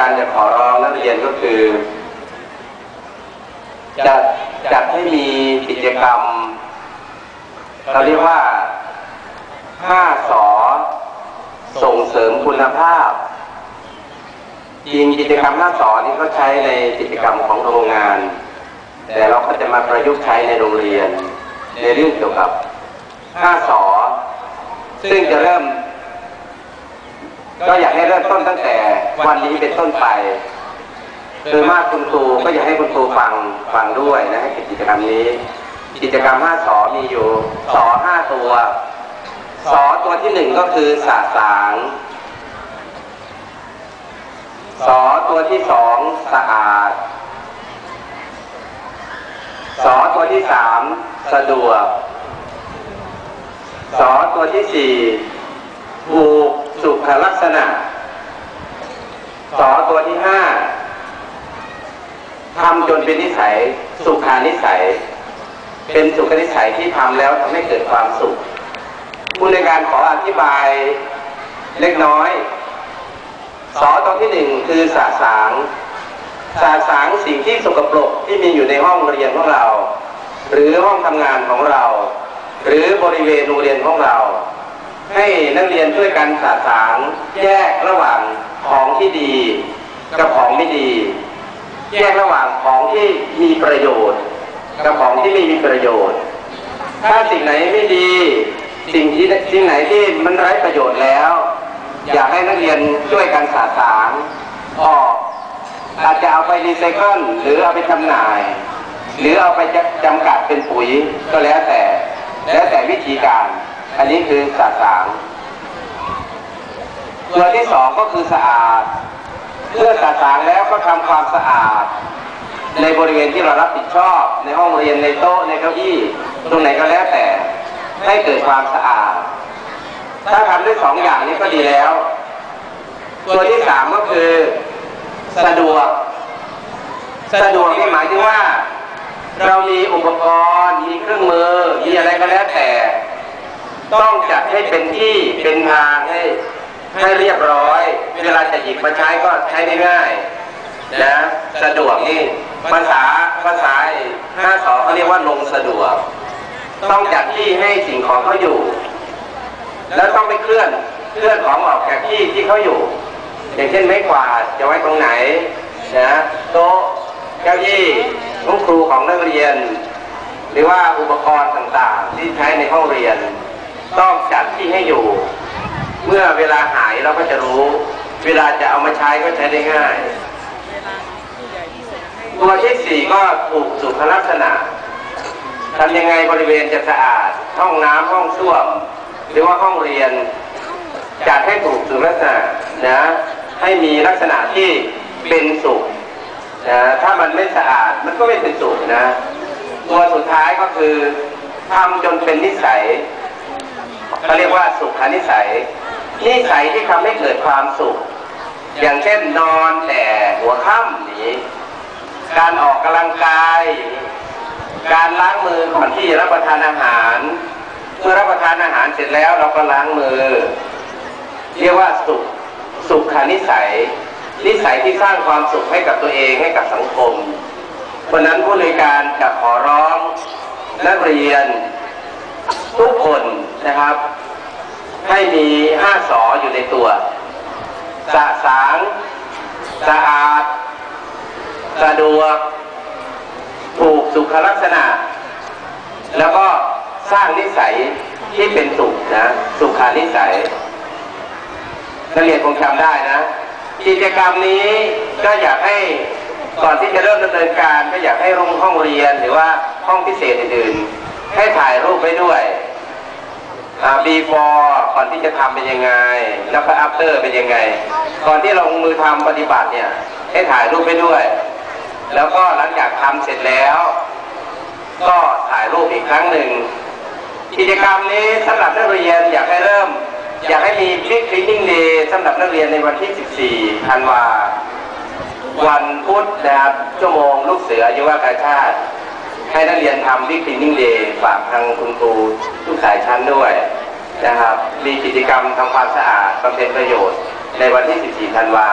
การจะขอร้องนักเรียนก็คือจะจัดให้มีกิจกรรมเราเรียกว่า5สอส่งเสริมคุณภาพจริงกิจกรรม5สอนี่เขาใช้ในกิจกรรมของโรงงาน แต่เราก็จะมาประยุกต์ใช้ในโรงเรียน ในเรื่องเกี่ยวกับ5สอซึ่งจะเริ่ม ก็อยากให้เริ่มต้นตั้งแต่วันนี้เป็นต้นไปโดยมากคุณครูก็อยากให้คุณครูฟังฟังด้วยนะให้กิจกรรมนี้ กิจกรรมห้าสอมีอยู่สอห้าตัวสอตัวที่หนึ่งก็คือสาสางสอตัวที่สองสะอาดสอตัวที่สามสะดวกสอตัวที่สี่ถูก สุขลักษณะสอตัวที่ห้าทำจนเป็นนิสัย สุขานิสัย เป็นสุขนิสัยที่ทำแล้วทำให้เกิดความสุขผู้ในการขออธิบายเล็กน้อยสอตัวที่หนึ่งคือสาสางสาสางสิ่งที่สกปรกที่มีอยู่ในห้องเรียนของเรา หรือห้องทำงานของเรา หรือบริเวณโรงเรียนของเรา ให้นักเรียนช่วยกันสาสางแยกระหว่างของที่ดี กับของไม่ดี แยกระหว่างของที่มีประโยชน์ กับของที่ไม่มีประโยชน์ ถ้าสิ่งไหนไม่ดี สิ่งที่สิ่งไหนที่มันไร้ประโยชน์แล้ว อยากให้นักเรียนช่วยกันสาสางออกอาจจะเอาไปรีไซเคิลหรือเอาไปจำหน่าย หรือเอาไปจำกัดเป็นปุ๋ยก็แล้วแต่ แล้วแต่วิธีการ อันนี้คือสาสางตัวที่สองก็คือสะอาด เมื่อสาสางแล้วก็ทำความสะอาด ในบริเวณที่เรารับผิดชอบ ในห้องเรียนในโต๊ะในเก้าอี้ ตรงไหนก็แล้วแต่ ให้เกิดความสะอาด ถ้าทำได้สองอย่างนี้ก็ดีแล้ว ตัวที่สามก็คือ สะดวก สะดวกนี่หมายถึงว่า เรามีอุปกรณ์ มีเครื่องมือ มีอะไรก็แล้วแต่ ต้องจัดให้เป็นที่เป็นทางให้ให้เรียบร้อย เวลาจะหยิบมาใช้ก็ใช้ได้ง่ายนะสะดวกนี่ภาษาภาษาห้าสอเขาเรียกว่าลงสะดวก ต้องจัดที่ให้สิ่งของเขาอยู่ แล้วต้องไม่เคลื่อนเคลื่อนของออกจากที่ที่เขาอยู่ อย่างเช่นไม้กวาดจะไว้ตรงไหนนะโต๊ะเก้าอี้ห้องครูของนักเรียน หรือว่าอุปกรณ์ต่างๆ ที่ใช้ในห้องเรียน ต้องจัดที่ให้อยู่ เมื่อเวลาหายเราก็จะรู้ เวลาจะเอามาใช้ก็ใช้ได้ง่าย ตัวที่สี่ก็ถูกสุขลักษณะทำยังไงบริเวณจะสะอาด ห้องน้ำห้องส้วม หรือว่าห้องเรียน จัดให้ถูกสุขลักษณะนะ ให้มีลักษณะที่เป็นสุขนะถ้ามันไม่สะอาดมันก็ไม่เป็นสุขนะ ตัวสุดท้ายก็คือทำจนเป็นนิสัย เขาเรียกว่าสุขานิสัย นิสัยที่ทำให้เกิดความสุข อย่างเช่นนอนแต่หัวค่ำนี้ การออกกำลังกาย การล้างมือก่อนที่รับประทานอาหาร เมื่อรับประทานอาหารเสร็จแล้วเราก็ล้างมือ เรียกว่าสุขสุขานิสัย นิสัยที่สร้างความสุขให้กับตัวเองให้กับสังคมเพราะนั้นผู้ในการจะขอร้องนักเรียน นะครับ ให้มีห้าสออยู่ในตัว สะสาง สะอาด สะดวก ถูกสุขลักษณะ แล้วก็สร้างนิสัยที่เป็นสุขนะ สุขานิสัยนักเรียนคงจำได้นะ กิจกรรมนี้ก็อยากให้ก่อนที่จะเริ่มดำเนินการก็อยากให้โรงห้องเรียนหรือว่าห้องพิเศษอื่นๆให้ถ่ายรูปไว้ด้วย อ่า before ก่อนที่จะทำเป็นยังไง แล้วก็ after เป็นยังไง ก่อนที่ลงมือทำปฏิบัติเนี่ย ให้ถ่ายรูปไปด้วย แล้วก็หลังจากทำเสร็จแล้ว ก็ถ่ายรูปอีกครั้งหนึ่ง กิจกรรมนี้สำหรับนักเรียนอยากให้เริ่ม อยากให้มีบิ๊กคลีนิ่งเดย์สำหรับนักเรียนในวันที่ 14 ธันวาวันพุธนะครับชั่วโมงลูกเสือยุวกาชาติ ให้นักเรียนทำบิ๊กคลีนิ่งเดย์ฝากทางคุณครูทุกสายชั้นด้วยนะครับ มีกิจกรรมทำความสะอาดบำเพ็ญประโยชน์ในวันที่ 14 ธันวา